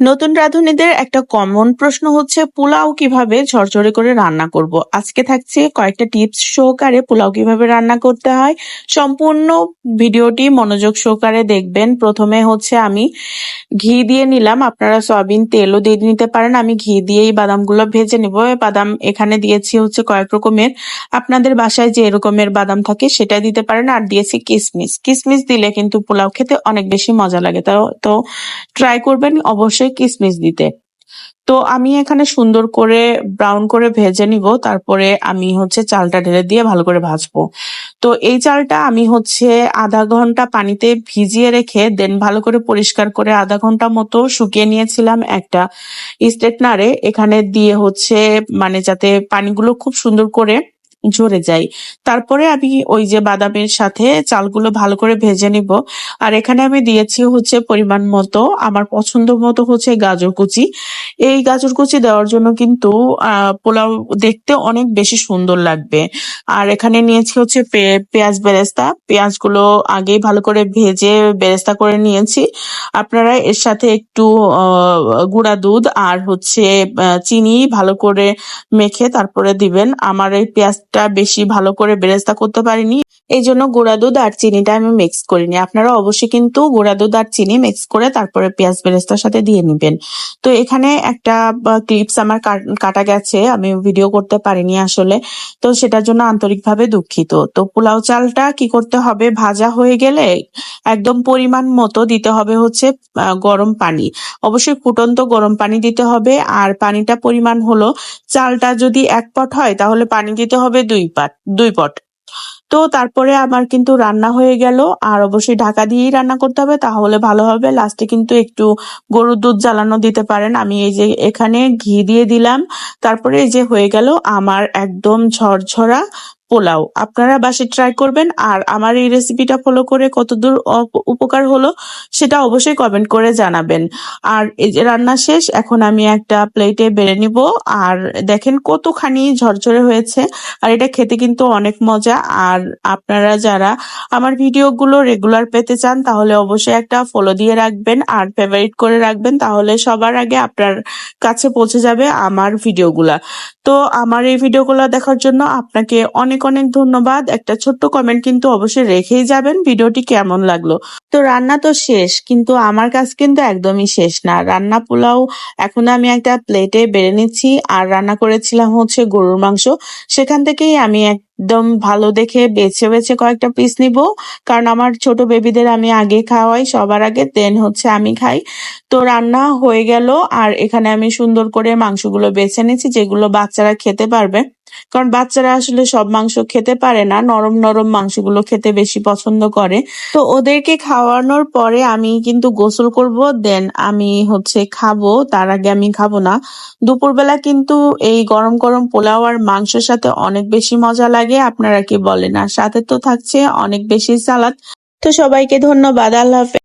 নতুন রাঁধুনিদের একটা কমন প্রশ্ন হচ্ছে, পোলাও কীভাবে ঝরঝরে করে রান্না করব। আজকে থাকছে কয়েকটা টিপস সহকারে পোলাও কীভাবে রান্না করতে হয়। সম্পূর্ণ ভিডিওটি মনোযোগ সহকারে দেখবেন। প্রথমে হচ্ছে আমি ঘি দিয়ে নিলাম। আপনারা সয়াবিন তেলও দিয়ে নিতে পারেন। আমি ঘি দিয়েই বাদামগুলো ভেজে নেব। বাদাম এখানে দিয়েছি হচ্ছে কয়েক রকমের। আপনাদের বাসায় যে এরকমের বাদাম থাকে সেটা দিতে পারেন। আর দিয়েছি কিসমিস। কিসমিস দিলে কিন্তু পোলাও খেতে অনেক বেশি মজা লাগে। তো ট্রাই করবেন। অবশ্যই কিসমিস দিতে। তো আমি এখানে সুন্দর করে ব্রাউন করে ভেজে নিব, তারপরে আমি হচ্ছে চালটা ঢেলে দিয়ে ভালো করে ভাজবো। তো এই চালটা আমি হচ্ছে আধা ঘণ্টা পানিতে ভিজিয়ে রেখে দেন ভালো করে পরিষ্কার করে আধা ঘণ্টা মতো শুকিয়ে নিয়েছিলাম একটা স্ট্রেটনারে এখানে দিয়ে হচ্ছে মানে যাতে পানিগুলো খুব সুন্দর করে ঝরে যায় তারপরে আমি ওই যে বাদামের সাথে চালগুলো ভালো করে ভেজে নিব। আর এখানে আমি দিয়েছি হচ্ছে পরিমাণ মতো, আমার পছন্দ মতো হচ্ছে গাজর কুচি। এই গাজর কুচি দেওয়ার জন্য কিন্তু পোলাও দেখতে অনেক বেশি সুন্দর লাগবে। আর এখানে নিয়েছি হচ্ছে পেঁয়াজ বেরেস্তা। পেঁয়াজগুলো আগেই ভালো করে ভেজে বেরেস্তা করে নিয়েছি। আপনারা এর সাথে একটু গুঁড়া দুধ আর হচ্ছে চিনি ভালো করে মেখে তারপরে দিবেন। আমার এই পেঁয়াজটা বেশি ভালো করে বেরেস্তা করতে পারিনি। এই জন্য গুঁড়া দুধ আর চিনিটা আমি মিক্স করিনি। আপনারা অবশ্যই কিন্তু গুঁড়া দুধ আর চিনি মিক্স করে তারপরে পেঁয়াজ বেরেস্তার সাথে দিয়ে নিবেন। তো এখানে একটা ক্লিপস আমার কাটা গেছে। আমি ভিডিও করতে পারিনি আসলে। তো সেটার জন্য আন্তরিকভাবে দুঃখিত। তো পোলাও চালটা কি করতে হবে? ভাজা হয়ে গেলে একদম পরিমাণ মতো দিতে হবে হচ্ছে গরম পানি। অবশ্যই ফুটন্ত গরম পানি দিতে হবে। আর পানিটা পরিমাণ হলো, চালটা যদি এক পট হয় তাহলে পানি দিতে হবে দুই পাট দুই পট। তো তারপরে আমার কিন্তু রান্না হয়ে গেল। আর অবশ্যই ঢাকা দিয়েই রান্না করতে হবে, তাহলে ভালো হবে। লাস্টে কিন্তু একটু গরুর দুধ জ্বালানো দিতে পারেন। আমি এই যে এখানে ঘি দিয়ে দিলাম। তারপরে এই যে হয়ে গেল আমার একদম ঝরঝরা পোলাও। আপনারা বাসায় ট্রাই করবেন। আর আমার এই রেসিপিটা ফলো করে কতদূর উপকার হলো সেটা অবশ্যই কমেন্ট করে জানাবেন। আর এই যে রান্না শেষ, এখন আমি একটা প্লেটে বেড়ে নিব। আর দেখেন কতখানি ঝরঝরে হয়েছে। আর এটা খেতে কিন্তু অনেক মজা। আর আপনারা যারা আমার ভিডিওগুলো রেগুলার পেতে চান, তাহলে অবশ্যই একটা ফলো দিয়ে রাখবেন আর ফেভারিট করে রাখবেন, তাহলে সবার আগে আপনার কাছে পৌঁছে যাবে আমার ভিডিওগুলা। তো আমার এই ভিডিওগুলো দেখার জন্য আপনাকে অনেক অনেক ধন্যবাদ। একটা ছোট্ট কমেন্ট কিন্তু অবশ্যই রেখেই যাবেন ভিডিওটি কেমন লাগল। তো রান্না তো শেষ, কিন্তু আমার কাছে কিন্তু একদমই শেষ না। রান্না পোলাও এখন আমি একটা প্লেটে বেড়ে নিচ্ছি, আর রান্না করেছিলাম হচ্ছে গরুর মাংস। সেখান থেকেই আমি একদম ভালো দেখে বেছে বেছে কয়েকটা পিস নিব। কারণ আমার ছোট বেবিদের আমি আগে খাওয়াই, সবার আগে দেন হচ্ছে আমি খাই। তো রান্না হয়ে গেল, আর এখানে আমি সুন্দর করে মাংসগুলো বেছে নিয়েছি, যেগুলো বাচ্চারা খেতে পারবে। কারণ বাচ্চারা আসলে সব মাংস খেতে পারে না, নরম নরম মাংসগুলো খেতে বেশি পছন্দ করে। তো ওদেরকে খাওয়ানোর পরে আমি কিন্তু গোসল করব, দেন আমি হচ্ছে খাব, তার আগে আমি খাব না। দুপুরবেলা কিন্তু এই গরম গরম পোলাও আর মাংসের সাথে অনেক বেশি মজা লাগে, আপনারা কি বলেন? আর সাথে তো থাকছে অনেক বেশি সালাদ। তো সবাইকে ধন্যবাদ, আল্লাহ হাফেজ।